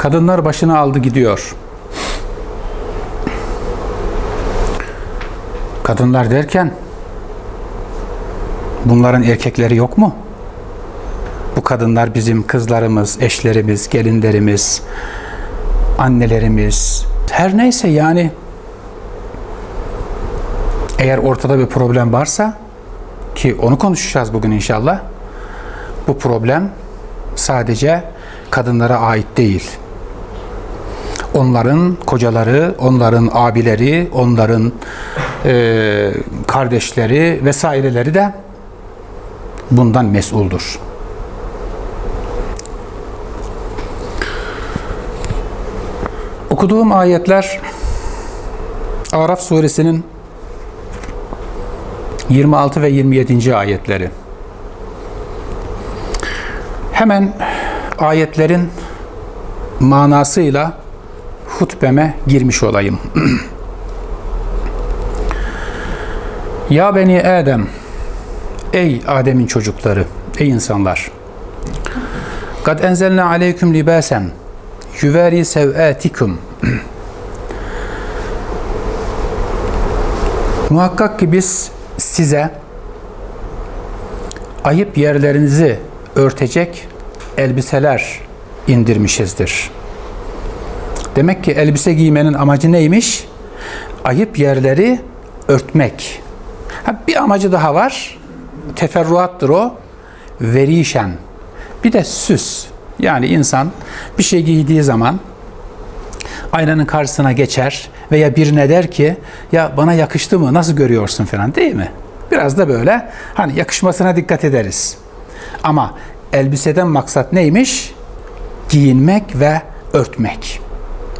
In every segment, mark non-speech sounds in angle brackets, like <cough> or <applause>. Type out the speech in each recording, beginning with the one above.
Kadınlar başını aldı gidiyor. Kadınlar derken bunların erkekleri yok mu? Bu kadınlar bizim kızlarımız, eşlerimiz, gelinlerimiz, annelerimiz, her neyse yani eğer ortada bir problem varsa ki onu konuşacağız bugün inşallah. Bu problem sadece kadınlara ait değil. Onların kocaları, onların abileri, onların e, kardeşleri vesaireleri de bundan mesuldur. Okuduğum ayetler Araf suresinin 26 ve 27. ayetleri. Hemen ayetlerin manasıyla hutbeme girmiş olayım. <clears throat> ya beni Adem, ey Adem'in çocukları, ey insanlar. Kad enzelna aleyküm libasen yüveri sev'atikum. <clears throat> Muhakkak ki biz size ayıp yerlerinizi örtecek elbiseler indirmişizdir. Demek ki elbise giymenin amacı neymiş? Ayıp yerleri örtmek. Ha, bir amacı daha var. Teferruattır o. Verişen. Bir de süs. Yani insan bir şey giydiği zaman aynanın karşısına geçer veya birine der ki ya bana yakıştı mı nasıl görüyorsun falan değil mi? Biraz da böyle hani yakışmasına dikkat ederiz. Ama elbiseden maksat neymiş? Giyinmek ve örtmek.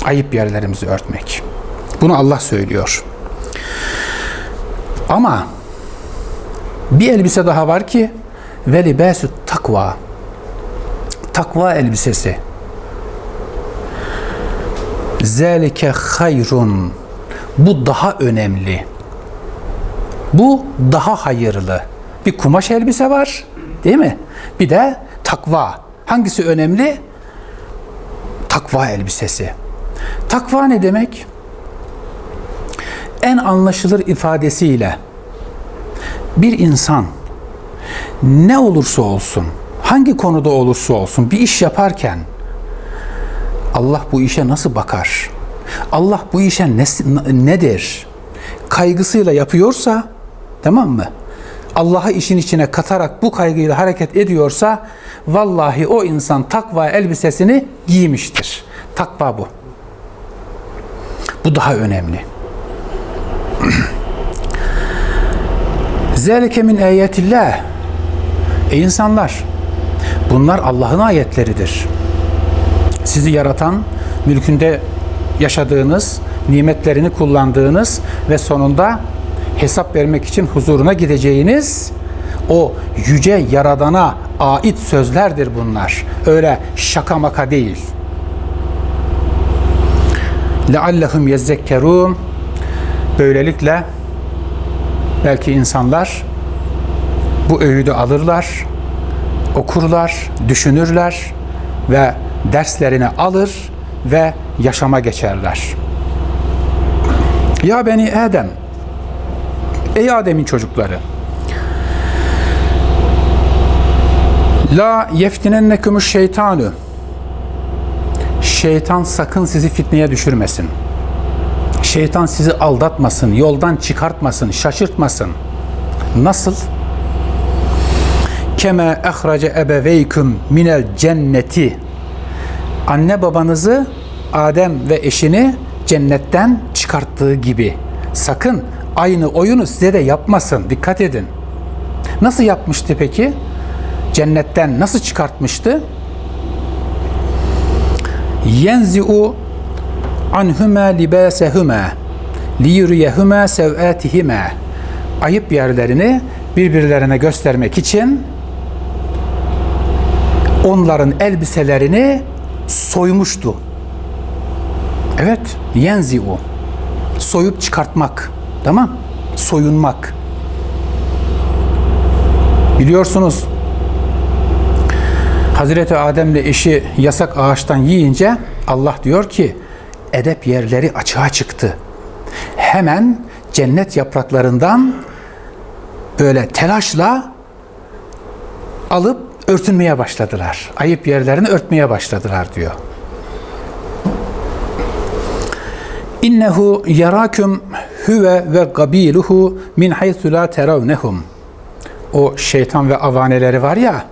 Ayıp yerlerimizi örtmek. Bunu Allah söylüyor. Ama bir elbise daha var ki ve libâsü takva. Takva elbisesi. Zelike hayrun. Bu daha önemli. Bu daha hayırlı. Bir kumaş elbise var, değil mi? Bir de takva. Hangisi önemli? Takva elbisesi. Takva ne demek? En anlaşılır ifadesiyle bir insan ne olursa olsun, hangi konuda olursa olsun bir iş yaparken Allah bu işe nasıl bakar? Allah bu işe ne, nedir? Kaygısıyla yapıyorsa tamam mı? Allah'ı işin içine katarak bu kaygıyla hareket ediyorsa vallahi o insan takva elbisesini giymiştir. Takva bu. Bu daha önemli. Zelike min ayetillah. Ey insanlar, bunlar Allah'ın ayetleridir. Sizi yaratan, mülkünde yaşadığınız, nimetlerini kullandığınız ve sonunda hesap vermek için huzuruna gideceğiniz o yüce yaradana ait sözlerdir bunlar. Öyle şaka maka değil. لَعَلَّهُمْ يَزَّكَّرُونَ Böylelikle belki insanlar bu öğüdü alırlar, okurlar, düşünürler ve derslerini alır ve yaşama geçerler. Ya beni Adem, ey Adem'in çocukları, La yeftinennekumuş şeytanu. Şeytan sakın sizi fitneye düşürmesin. Şeytan sizi aldatmasın, yoldan çıkartmasın, şaşırtmasın. Nasıl? Keme ehrace ebeveyküm minel cenneti. Anne babanızı Adem ve eşini cennetten çıkarttığı gibi. Sakın aynı oyunu size de yapmasın. Dikkat edin. Nasıl yapmıştı peki? Cennetten nasıl çıkartmıştı? Yenzi'u anhuma libasehuma liyuriyehuma sev'atihima ayıp yerlerini birbirlerine göstermek için onların elbiselerini soymuştu. Evet, yenzi'u soyup çıkartmak. Tamam? Soyunmak. Biliyorsunuz Hazreti Adem'le eşi yasak ağaçtan yiyince Allah diyor ki edep yerleri açığa çıktı. Hemen cennet yapraklarından böyle telaşla alıp örtünmeye başladılar. Ayıp yerlerini örtmeye başladılar diyor. İnnehu yaraküm huve ve gabiluhu min haythu la terawnehum. O şeytan ve avaneleri var ya,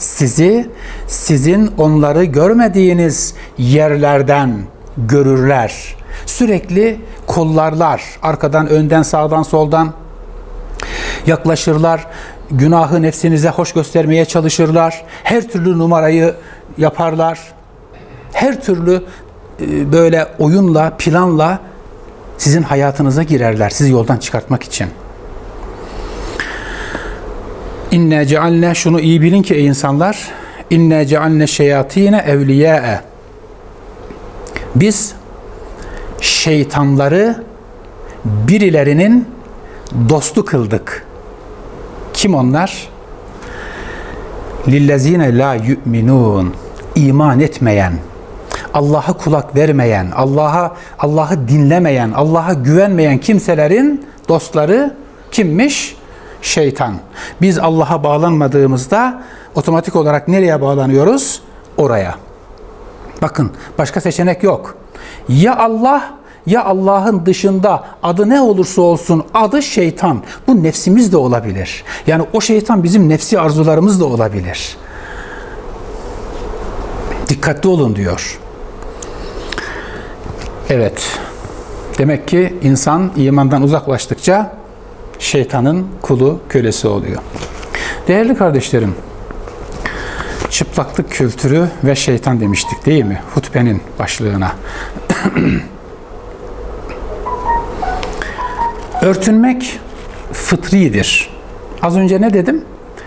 sizi sizin onları görmediğiniz yerlerden görürler. Sürekli kollarlar, arkadan, önden, sağdan, soldan yaklaşırlar. Günahı nefsinize hoş göstermeye çalışırlar. Her türlü numarayı yaparlar. Her türlü e, böyle oyunla, planla sizin hayatınıza girerler. Sizi yoldan çıkartmak için. İnne cealne şunu iyi bilin ki ey insanlar. İnne cealne şeyatine evliyâe. Biz şeytanları birilerinin dostu kıldık. Kim onlar? Lillezine la yu'minun. İman etmeyen, Allah'a kulak vermeyen, Allah'a Allah'ı dinlemeyen, Allah'a güvenmeyen kimselerin dostları kimmiş? Şeytan. Biz Allah'a bağlanmadığımızda otomatik olarak nereye bağlanıyoruz? Oraya. Bakın başka seçenek yok. Ya Allah ya Allah'ın dışında adı ne olursa olsun adı şeytan. Bu nefsimiz de olabilir. Yani o şeytan bizim nefsi arzularımız da olabilir. Dikkatli olun diyor. Evet. Demek ki insan imandan uzaklaştıkça şeytanın kulu, kölesi oluyor. Değerli kardeşlerim, çıplaklık kültürü ve şeytan demiştik değil mi? Hutbenin başlığına. <clears throat> Örtünmek fıtridir. Az önce ne dedim?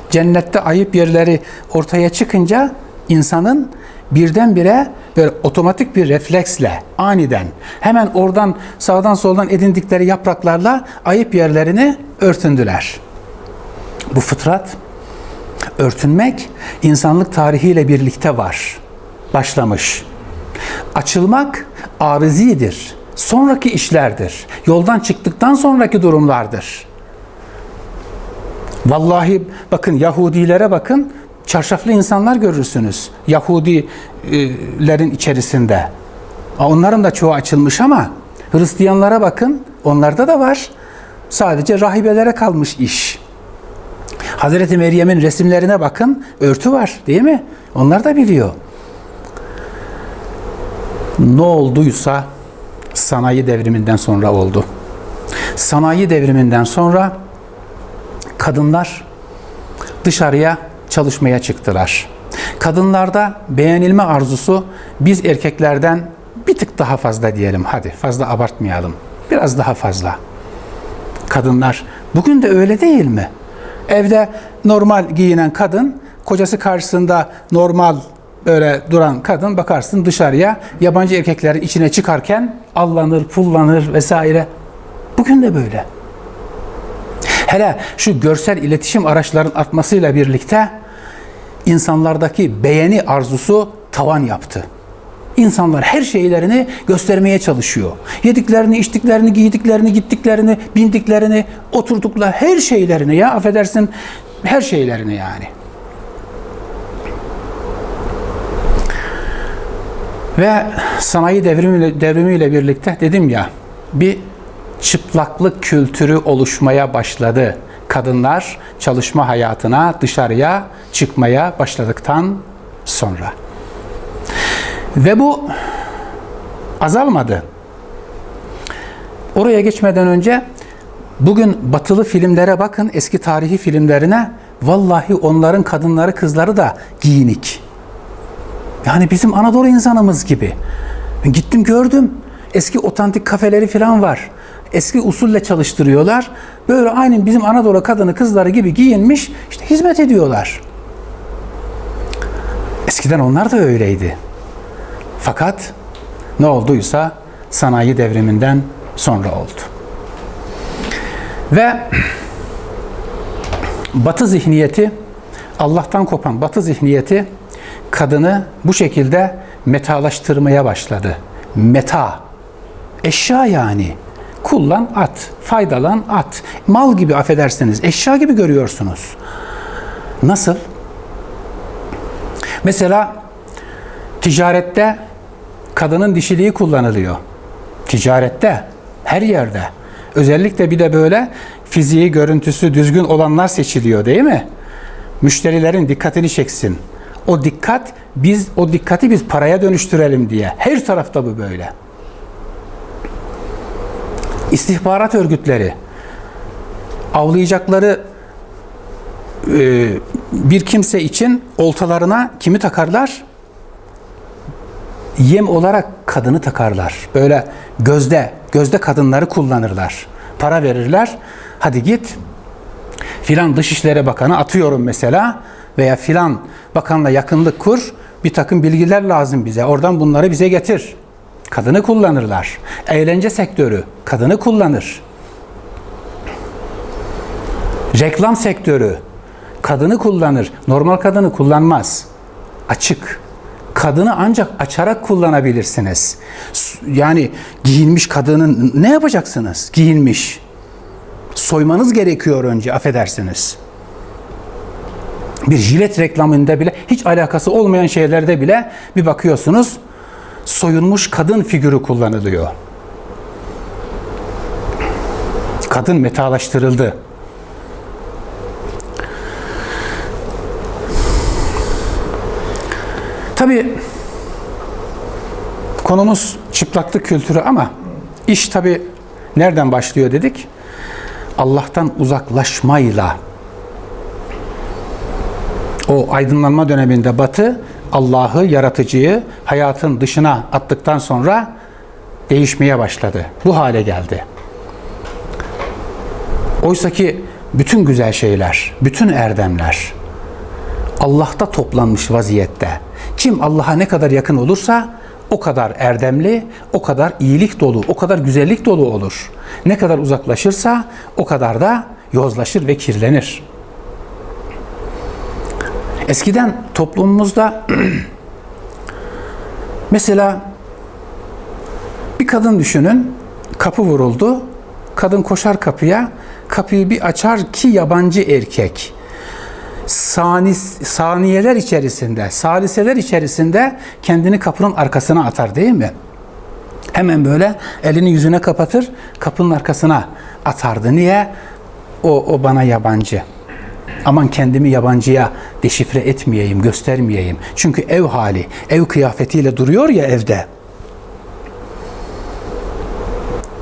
Cennette ayıp yerleri ortaya çıkınca insanın birdenbire böyle otomatik bir refleksle aniden hemen oradan sağdan soldan edindikleri yapraklarla ayıp yerlerini örtündüler. Bu fıtrat örtünmek insanlık tarihiyle birlikte var. Başlamış. Açılmak arızidir. Sonraki işlerdir. Yoldan çıktıktan sonraki durumlardır. Vallahi bakın Yahudilere bakın çarşaflı insanlar görürsünüz. Yahudilerin içerisinde. Onların da çoğu açılmış ama Hristiyanlara bakın onlarda da var. Sadece rahibelere kalmış iş. Hazreti Meryem'in resimlerine bakın örtü var değil mi? Onlar da biliyor. Ne olduysa sanayi devriminden sonra oldu. Sanayi devriminden sonra kadınlar dışarıya çalışmaya çıktılar. Kadınlarda beğenilme arzusu biz erkeklerden bir tık daha fazla diyelim. Hadi fazla abartmayalım. Biraz daha fazla. Kadınlar bugün de öyle değil mi? Evde normal giyinen kadın, kocası karşısında normal böyle duran kadın bakarsın dışarıya yabancı erkeklerin içine çıkarken allanır, pullanır vesaire. Bugün de böyle. Hele şu görsel iletişim araçlarının artmasıyla birlikte insanlardaki beğeni arzusu tavan yaptı. İnsanlar her şeylerini göstermeye çalışıyor. Yediklerini, içtiklerini, giydiklerini, gittiklerini, bindiklerini, oturdukları her şeylerini ya affedersin her şeylerini yani. Ve sanayi devrimiyle, devrimiyle birlikte dedim ya bir çıplaklık kültürü oluşmaya başladı. Kadınlar çalışma hayatına dışarıya çıkmaya başladıktan sonra. Ve bu azalmadı. Oraya geçmeden önce bugün batılı filmlere bakın, eski tarihi filmlerine. Vallahi onların kadınları, kızları da giyinik. Yani bizim Anadolu insanımız gibi. Gittim gördüm. Eski otantik kafeleri falan var. Eski usulle çalıştırıyorlar. Böyle aynı bizim Anadolu kadını kızları gibi giyinmiş işte hizmet ediyorlar. Eskiden onlar da öyleydi. Fakat ne olduysa sanayi devriminden sonra oldu. Ve Batı zihniyeti Allah'tan kopan Batı zihniyeti kadını bu şekilde metalaştırmaya başladı. Meta. Eşya yani. Kullan at, faydalan at. Mal gibi affedersiniz, eşya gibi görüyorsunuz. Nasıl? Mesela ticarette kadının dişiliği kullanılıyor. Ticarette, her yerde. Özellikle bir de böyle fiziği, görüntüsü düzgün olanlar seçiliyor değil mi? Müşterilerin dikkatini çeksin. O dikkat, biz o dikkati biz paraya dönüştürelim diye. Her tarafta bu böyle. İstihbarat örgütleri avlayacakları e, bir kimse için oltalarına kimi takarlar? Yem olarak kadını takarlar. Böyle gözde, gözde kadınları kullanırlar. Para verirler. Hadi git filan Dışişleri Bakanı atıyorum mesela veya filan bakanla yakınlık kur. Bir takım bilgiler lazım bize. Oradan bunları bize getir. Kadını kullanırlar. Eğlence sektörü kadını kullanır. Reklam sektörü kadını kullanır. Normal kadını kullanmaz. Açık. Kadını ancak açarak kullanabilirsiniz. Yani giyinmiş kadının ne yapacaksınız? Giyinmiş. Soymanız gerekiyor önce affedersiniz. Bir jilet reklamında bile hiç alakası olmayan şeylerde bile bir bakıyorsunuz soyunmuş kadın figürü kullanılıyor. Kadın metalaştırıldı. Tabi konumuz çıplaklık kültürü ama iş tabi nereden başlıyor dedik? Allah'tan uzaklaşmayla. O aydınlanma döneminde Batı Allah'ı, yaratıcıyı hayatın dışına attıktan sonra değişmeye başladı. Bu hale geldi. Oysa ki bütün güzel şeyler, bütün erdemler Allah'ta toplanmış vaziyette. Kim Allah'a ne kadar yakın olursa o kadar erdemli, o kadar iyilik dolu, o kadar güzellik dolu olur. Ne kadar uzaklaşırsa o kadar da yozlaşır ve kirlenir. Eskiden toplumumuzda <clears throat> mesela bir kadın düşünün, kapı vuruldu. Kadın koşar kapıya, kapıyı bir açar ki yabancı erkek sanis, saniyeler içerisinde, saliseler içerisinde kendini kapının arkasına atar değil mi? Hemen böyle elini yüzüne kapatır, kapının arkasına atardı. Niye? O, o bana yabancı. Aman kendimi yabancıya deşifre etmeyeyim, göstermeyeyim. Çünkü ev hali, ev kıyafetiyle duruyor ya evde.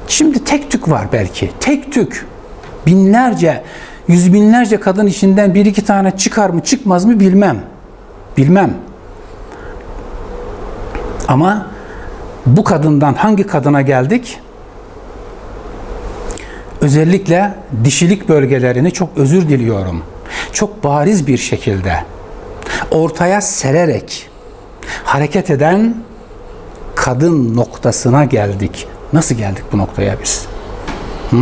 Şimdi tek tük var belki. Tek tük. Binlerce, yüz binlerce kadın içinden bir iki tane çıkar mı çıkmaz mı bilmem. Bilmem. Ama bu kadından hangi kadına geldik? Özellikle dişilik bölgelerini çok özür diliyorum. Çok bariz bir şekilde ortaya sererek hareket eden kadın noktasına geldik. Nasıl geldik bu noktaya biz? Hı?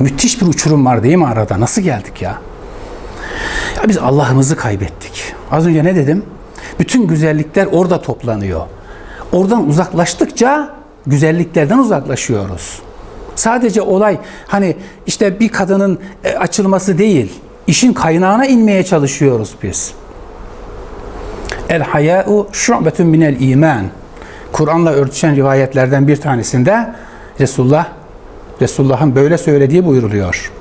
Müthiş bir uçurum var değil mi arada? Nasıl geldik ya? Ya biz Allah'ımızı kaybettik. Az önce ne dedim? Bütün güzellikler orada toplanıyor. Oradan uzaklaştıkça güzelliklerden uzaklaşıyoruz. Sadece olay hani işte bir kadının e, açılması değil, işin kaynağına inmeye çalışıyoruz biz. El haya'u şu'betun minel iman. Kur'an'la örtüşen rivayetlerden bir tanesinde Resulullah Resulullah'ın böyle söylediği buyuruluyor.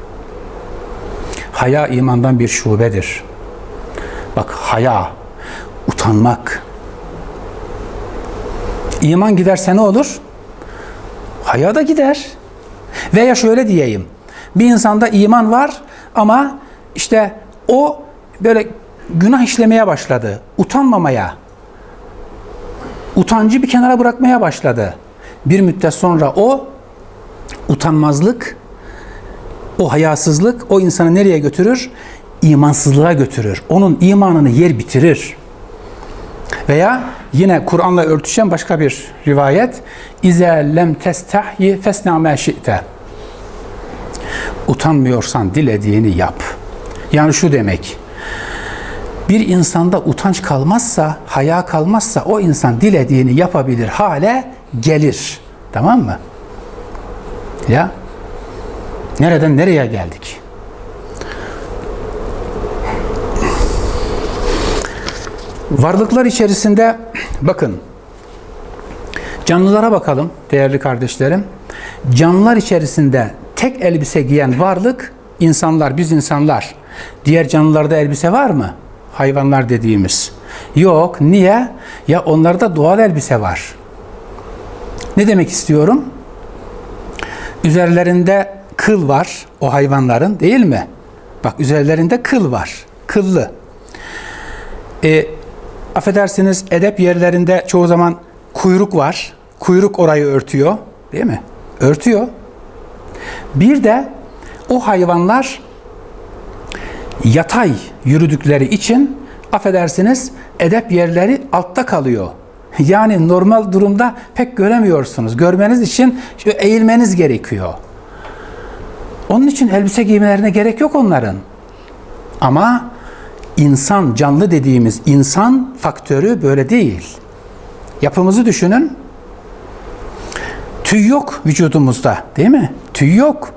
Haya imandan bir şubedir. Bak haya, utanmak. İman giderse ne olur? Haya da gider. Veya şöyle diyeyim. Bir insanda iman var ama işte o böyle günah işlemeye başladı. Utanmamaya. Utancı bir kenara bırakmaya başladı. Bir müddet sonra o utanmazlık, o hayasızlık o insanı nereye götürür? İmansızlığa götürür. Onun imanını yer bitirir. Veya yine Kur'an'la örtüşen başka bir rivayet. İze lem testahyi fesna ma. Utanmıyorsan dilediğini yap. Yani şu demek. Bir insanda utanç kalmazsa, haya kalmazsa o insan dilediğini yapabilir hale gelir. Tamam mı? Ya nereden nereye geldik? Varlıklar içerisinde bakın canlılara bakalım değerli kardeşlerim. Canlılar içerisinde tek elbise giyen varlık insanlar, biz insanlar. Diğer canlılarda elbise var mı? Hayvanlar dediğimiz. Yok. Niye? Ya onlarda doğal elbise var. Ne demek istiyorum? Üzerlerinde kıl var o hayvanların değil mi? Bak üzerlerinde kıl var. Kıllı. E, affedersiniz edep yerlerinde çoğu zaman kuyruk var. Kuyruk orayı örtüyor. Değil mi? Örtüyor. Bir de o hayvanlar yatay yürüdükleri için affedersiniz edep yerleri altta kalıyor. Yani normal durumda pek göremiyorsunuz. Görmeniz için eğilmeniz gerekiyor. Onun için elbise giymelerine gerek yok onların. Ama insan, canlı dediğimiz insan faktörü böyle değil. Yapımızı düşünün. Tüy yok vücudumuzda değil mi? Tüy yok.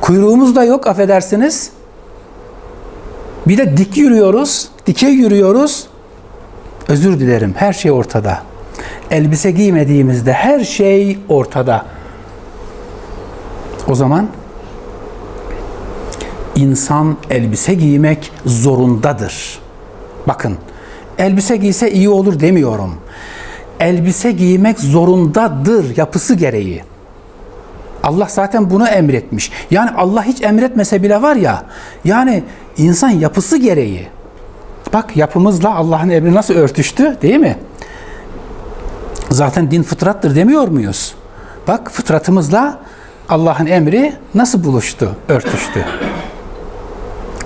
Kuyruğumuz da yok affedersiniz. Bir de dik yürüyoruz, dikey yürüyoruz. Özür dilerim, her şey ortada. Elbise giymediğimizde her şey ortada. O zaman insan elbise giymek zorundadır. Bakın, elbise giyse iyi olur demiyorum. Elbise giymek zorundadır yapısı gereği. Allah zaten bunu emretmiş. Yani Allah hiç emretmese bile var ya, yani insan yapısı gereği. Bak yapımızla Allah'ın emri nasıl örtüştü değil mi? Zaten din fıtrattır demiyor muyuz? Bak fıtratımızla Allah'ın emri nasıl buluştu, örtüştü.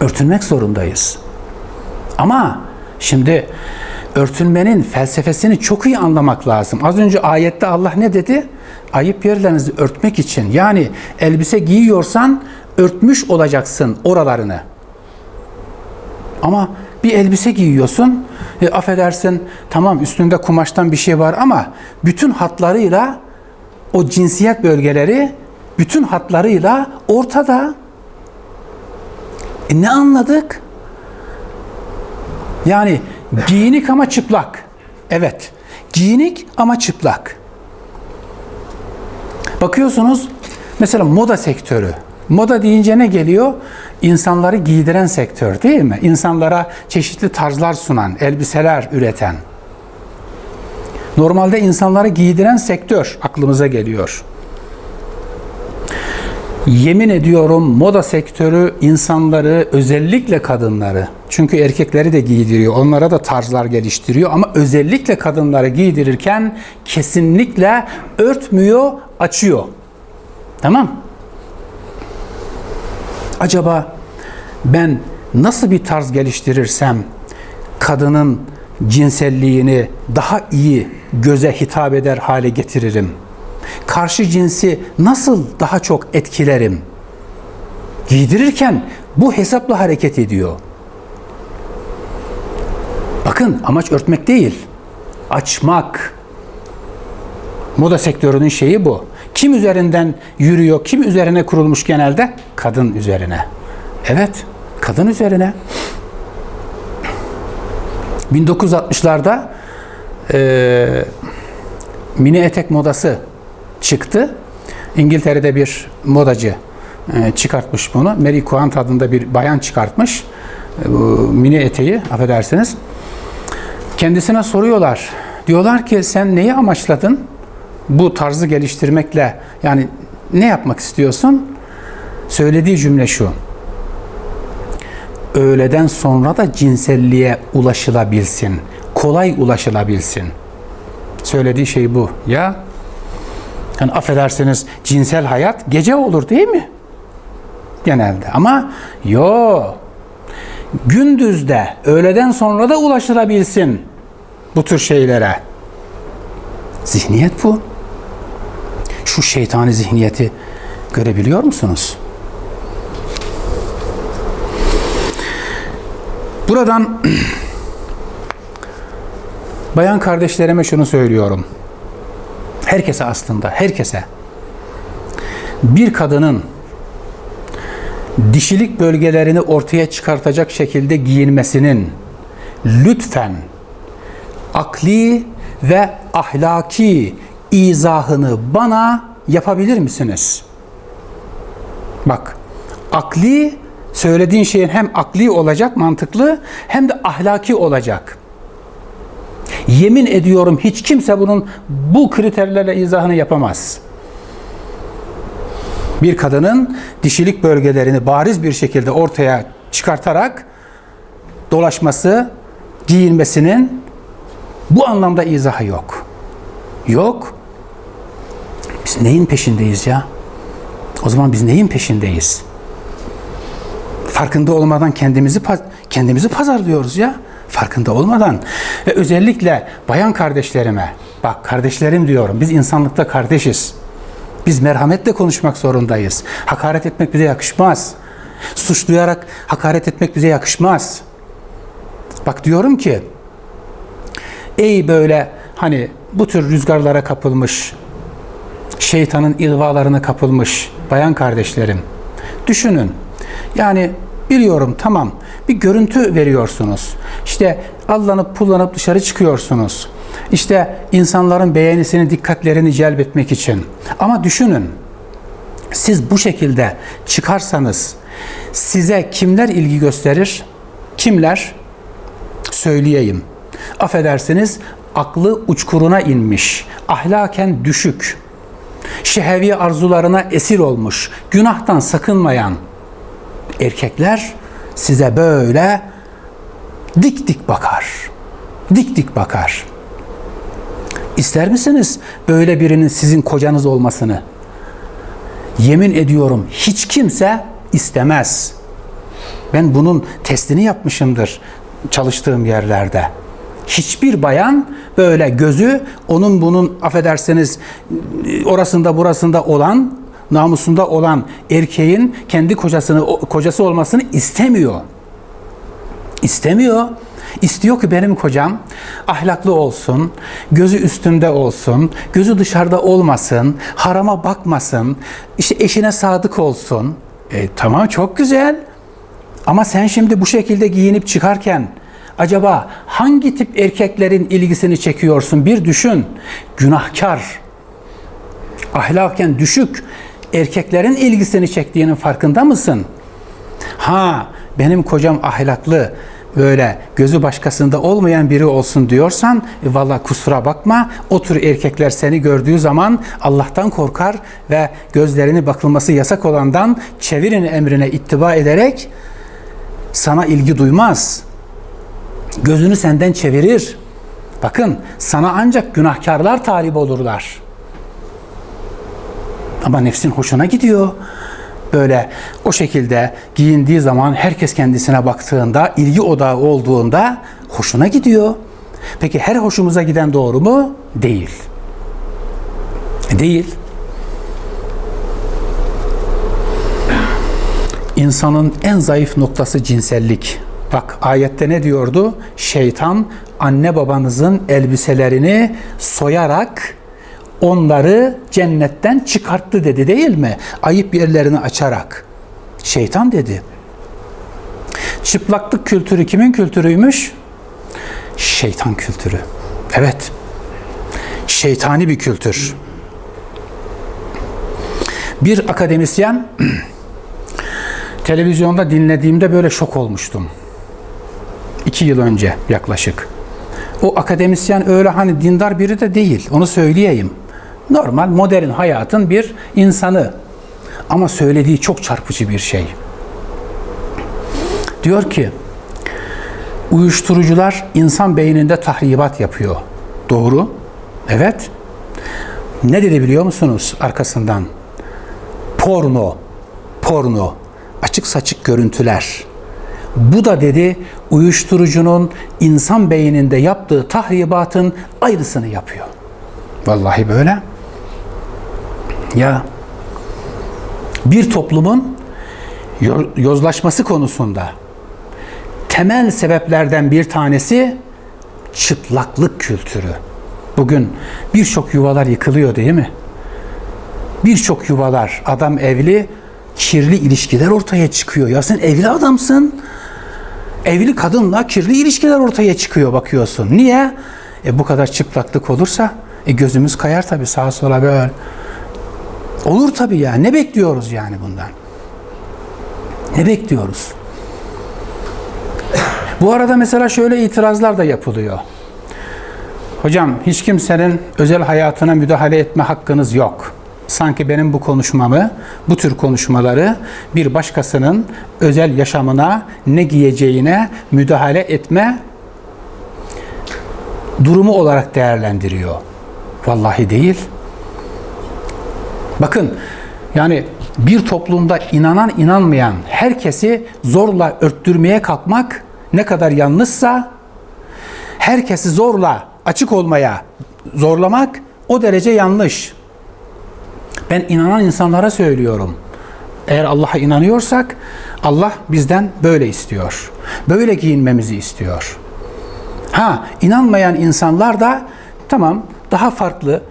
Örtünmek zorundayız. Ama şimdi örtünmenin felsefesini çok iyi anlamak lazım. Az önce ayette Allah ne dedi? Ayıp yerlerinizi örtmek için. Yani elbise giyiyorsan örtmüş olacaksın oralarını. Ama bir elbise giyiyorsun, e, affedersin tamam üstünde kumaştan bir şey var ama bütün hatlarıyla o cinsiyet bölgeleri bütün hatlarıyla ortada. E ne anladık? Yani giyinik ama çıplak. Evet. Giyinik ama çıplak. Bakıyorsunuz mesela moda sektörü. Moda deyince ne geliyor? İnsanları giydiren sektör değil mi? İnsanlara çeşitli tarzlar sunan, elbiseler üreten. Normalde insanları giydiren sektör aklımıza geliyor. Yemin ediyorum moda sektörü insanları özellikle kadınları çünkü erkekleri de giydiriyor. Onlara da tarzlar geliştiriyor ama özellikle kadınları giydirirken kesinlikle örtmüyor, açıyor. Tamam? Acaba ben nasıl bir tarz geliştirirsem kadının cinselliğini daha iyi göze hitap eder hale getiririm? Karşı cinsi nasıl daha çok etkilerim? Giydirirken bu hesapla hareket ediyor. Bakın amaç örtmek değil, açmak. Moda sektörünün şeyi bu. Kim üzerinden yürüyor, kim üzerine kurulmuş genelde? Kadın üzerine. Evet, kadın üzerine. 1960'larda e, mini etek modası çıktı. İngiltere'de bir modacı e, çıkartmış bunu. Mary Quant adında bir bayan çıkartmış. E, bu mini eteği, affedersiniz. Kendisine soruyorlar. Diyorlar ki sen neyi amaçladın? Bu tarzı geliştirmekle yani ne yapmak istiyorsun? Söylediği cümle şu. Öğleden sonra da cinselliğe ulaşılabilsin. Kolay ulaşılabilsin. Söylediği şey bu. Ya yani affedersiniz cinsel hayat gece olur değil mi? Genelde. Ama yo gündüzde öğleden sonra da ulaşılabilsin bu tür şeylere. Zihniyet bu. Şu şeytani zihniyeti görebiliyor musunuz? Buradan <clears throat> bayan kardeşlerime şunu söylüyorum. Herkese aslında, herkese. Bir kadının dişilik bölgelerini ortaya çıkartacak şekilde giyinmesinin lütfen akli ve ahlaki izahını bana yapabilir misiniz? Bak, akli söylediğin şeyin hem akli olacak, mantıklı hem de ahlaki olacak. Yemin ediyorum hiç kimse bunun bu kriterlerle izahını yapamaz. Bir kadının dişilik bölgelerini bariz bir şekilde ortaya çıkartarak dolaşması, giyinmesinin bu anlamda izahı yok. Yok. Biz neyin peşindeyiz ya? O zaman biz neyin peşindeyiz? Farkında olmadan kendimizi kendimizi pazarlıyoruz ya. Farkında olmadan ve özellikle bayan kardeşlerime bak kardeşlerim diyorum. Biz insanlıkta kardeşiz. Biz merhametle konuşmak zorundayız. Hakaret etmek bize yakışmaz. Suçlayarak hakaret etmek bize yakışmaz. Bak diyorum ki ey böyle hani bu tür rüzgarlara kapılmış, şeytanın ilvalarına kapılmış bayan kardeşlerim. Düşünün. Yani biliyorum tamam bir görüntü veriyorsunuz. İşte allanıp pullanıp dışarı çıkıyorsunuz. İşte insanların beğenisini, dikkatlerini celbetmek için. Ama düşünün. Siz bu şekilde çıkarsanız size kimler ilgi gösterir? Kimler? Söyleyeyim. Affedersiniz aklı uçkuruna inmiş, ahlaken düşük, şehevi arzularına esir olmuş, günahtan sakınmayan erkekler size böyle dik dik bakar. Dik dik bakar. İster misiniz böyle birinin sizin kocanız olmasını? Yemin ediyorum hiç kimse istemez. Ben bunun testini yapmışımdır çalıştığım yerlerde. Hiçbir bayan böyle gözü onun bunun affedersiniz orasında burasında olan namusunda olan erkeğin kendi kocasını kocası olmasını istemiyor. İstemiyor. İstiyor ki benim kocam ahlaklı olsun, gözü üstünde olsun, gözü dışarıda olmasın, harama bakmasın, işte eşine sadık olsun. E, tamam çok güzel. Ama sen şimdi bu şekilde giyinip çıkarken acaba hangi tip erkeklerin ilgisini çekiyorsun? Bir düşün. Günahkar, ahlaken düşük erkeklerin ilgisini çektiğinin farkında mısın? Ha, benim kocam ahlaklı, böyle gözü başkasında olmayan biri olsun diyorsan e, valla kusura bakma o tür erkekler seni gördüğü zaman Allah'tan korkar ve gözlerini bakılması yasak olandan çevirin emrine ittiba ederek sana ilgi duymaz. Gözünü senden çevirir. Bakın sana ancak günahkarlar talip olurlar. Ama nefsin hoşuna gidiyor böyle o şekilde giyindiği zaman herkes kendisine baktığında, ilgi odağı olduğunda hoşuna gidiyor. Peki her hoşumuza giden doğru mu? Değil. Değil. İnsanın en zayıf noktası cinsellik. Bak ayette ne diyordu? Şeytan anne babanızın elbiselerini soyarak onları cennetten çıkarttı dedi değil mi? Ayıp yerlerini açarak. Şeytan dedi. Çıplaklık kültürü kimin kültürüymüş? Şeytan kültürü. Evet. Şeytani bir kültür. Bir akademisyen <clears throat> televizyonda dinlediğimde böyle şok olmuştum. İki yıl önce yaklaşık. O akademisyen öyle hani dindar biri de değil. Onu söyleyeyim normal modern hayatın bir insanı. Ama söylediği çok çarpıcı bir şey. Diyor ki, uyuşturucular insan beyninde tahribat yapıyor. Doğru. Evet. Ne dedi biliyor musunuz arkasından? Porno. Porno. Açık saçık görüntüler. Bu da dedi uyuşturucunun insan beyninde yaptığı tahribatın ayrısını yapıyor. Vallahi böyle. Ya bir toplumun yozlaşması konusunda temel sebeplerden bir tanesi çıplaklık kültürü. Bugün birçok yuvalar yıkılıyor değil mi? Birçok yuvalar, adam evli, kirli ilişkiler ortaya çıkıyor. Ya sen evli adamsın. Evli kadınla kirli ilişkiler ortaya çıkıyor bakıyorsun. Niye? E bu kadar çıplaklık olursa e gözümüz kayar tabii sağa sola böyle. Olur tabii ya. Ne bekliyoruz yani bundan? Ne bekliyoruz? Bu arada mesela şöyle itirazlar da yapılıyor. Hocam hiç kimsenin özel hayatına müdahale etme hakkınız yok. Sanki benim bu konuşmamı, bu tür konuşmaları bir başkasının özel yaşamına, ne giyeceğine müdahale etme durumu olarak değerlendiriyor. Vallahi değil. Bakın yani bir toplumda inanan inanmayan herkesi zorla örttürmeye kalkmak ne kadar yanlışsa herkesi zorla açık olmaya zorlamak o derece yanlış. Ben inanan insanlara söylüyorum. Eğer Allah'a inanıyorsak Allah bizden böyle istiyor. Böyle giyinmemizi istiyor. Ha, inanmayan insanlar da tamam daha farklı,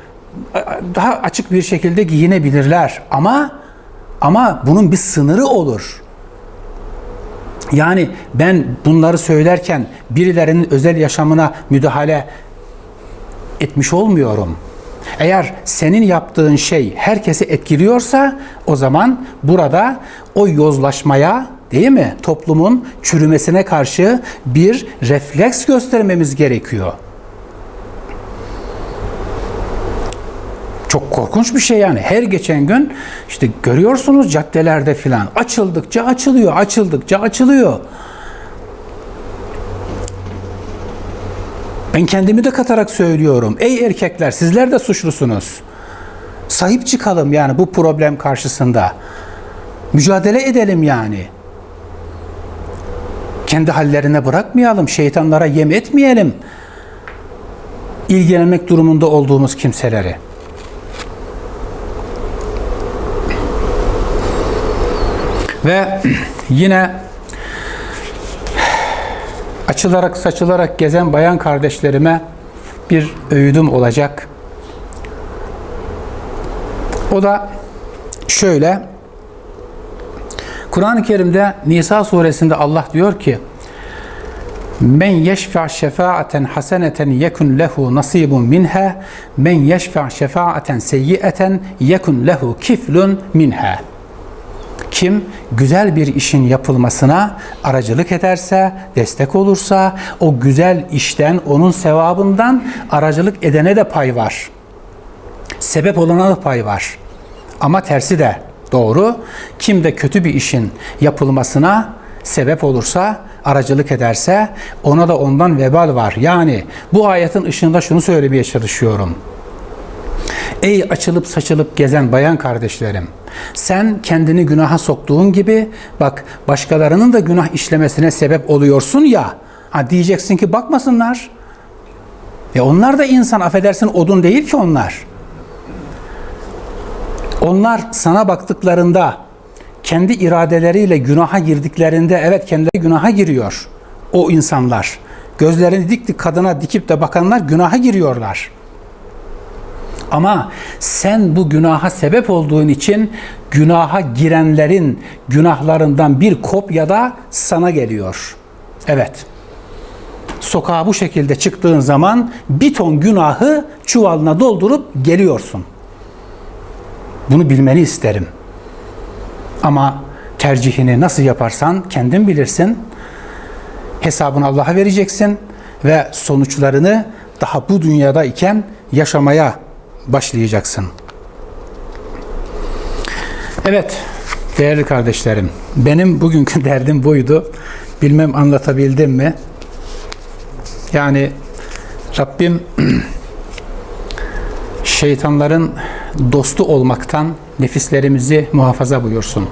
daha açık bir şekilde giyinebilirler ama ama bunun bir sınırı olur. Yani ben bunları söylerken birilerinin özel yaşamına müdahale etmiş olmuyorum. Eğer senin yaptığın şey herkesi etkiliyorsa o zaman burada o yozlaşmaya değil mi? Toplumun çürümesine karşı bir refleks göstermemiz gerekiyor. Çok korkunç bir şey yani. Her geçen gün işte görüyorsunuz caddelerde filan açıldıkça açılıyor, açıldıkça açılıyor. Ben kendimi de katarak söylüyorum. Ey erkekler sizler de suçlusunuz. Sahip çıkalım yani bu problem karşısında. Mücadele edelim yani. Kendi hallerine bırakmayalım, şeytanlara yem etmeyelim. İlgilenmek durumunda olduğumuz kimseleri. Ve yine açılarak saçılarak gezen bayan kardeşlerime bir öğüdüm olacak. O da şöyle. Kur'an-ı Kerim'de Nisa suresinde Allah diyor ki Men yeşfa şefaaten haseneten yekun lehu nasibun minha men yeşfa şefaaten seyyiaten yekun lehu kiflun minha. Kim güzel bir işin yapılmasına aracılık ederse, destek olursa o güzel işten, onun sevabından aracılık edene de pay var. Sebep olana da pay var. Ama tersi de doğru. Kim de kötü bir işin yapılmasına sebep olursa, aracılık ederse ona da ondan vebal var. Yani bu ayetin ışığında şunu söylemeye çalışıyorum. Ey açılıp saçılıp gezen bayan kardeşlerim, sen kendini günaha soktuğun gibi bak başkalarının da günah işlemesine sebep oluyorsun ya. Ha diyeceksin ki bakmasınlar. E onlar da insan affedersin odun değil ki onlar. Onlar sana baktıklarında kendi iradeleriyle günaha girdiklerinde evet kendileri günaha giriyor o insanlar. Gözlerini dik dik kadına dikip de bakanlar günaha giriyorlar. Ama sen bu günaha sebep olduğun için günaha girenlerin günahlarından bir kopya da sana geliyor. Evet. Sokağa bu şekilde çıktığın zaman bir ton günahı çuvalına doldurup geliyorsun. Bunu bilmeni isterim. Ama tercihini nasıl yaparsan kendin bilirsin. Hesabını Allah'a vereceksin ve sonuçlarını daha bu dünyada iken yaşamaya başlayacaksın. Evet, değerli kardeşlerim, benim bugünkü <laughs> derdim buydu. Bilmem anlatabildim mi? Yani Rabbim <clears throat> şeytanların dostu olmaktan nefislerimizi muhafaza buyursun.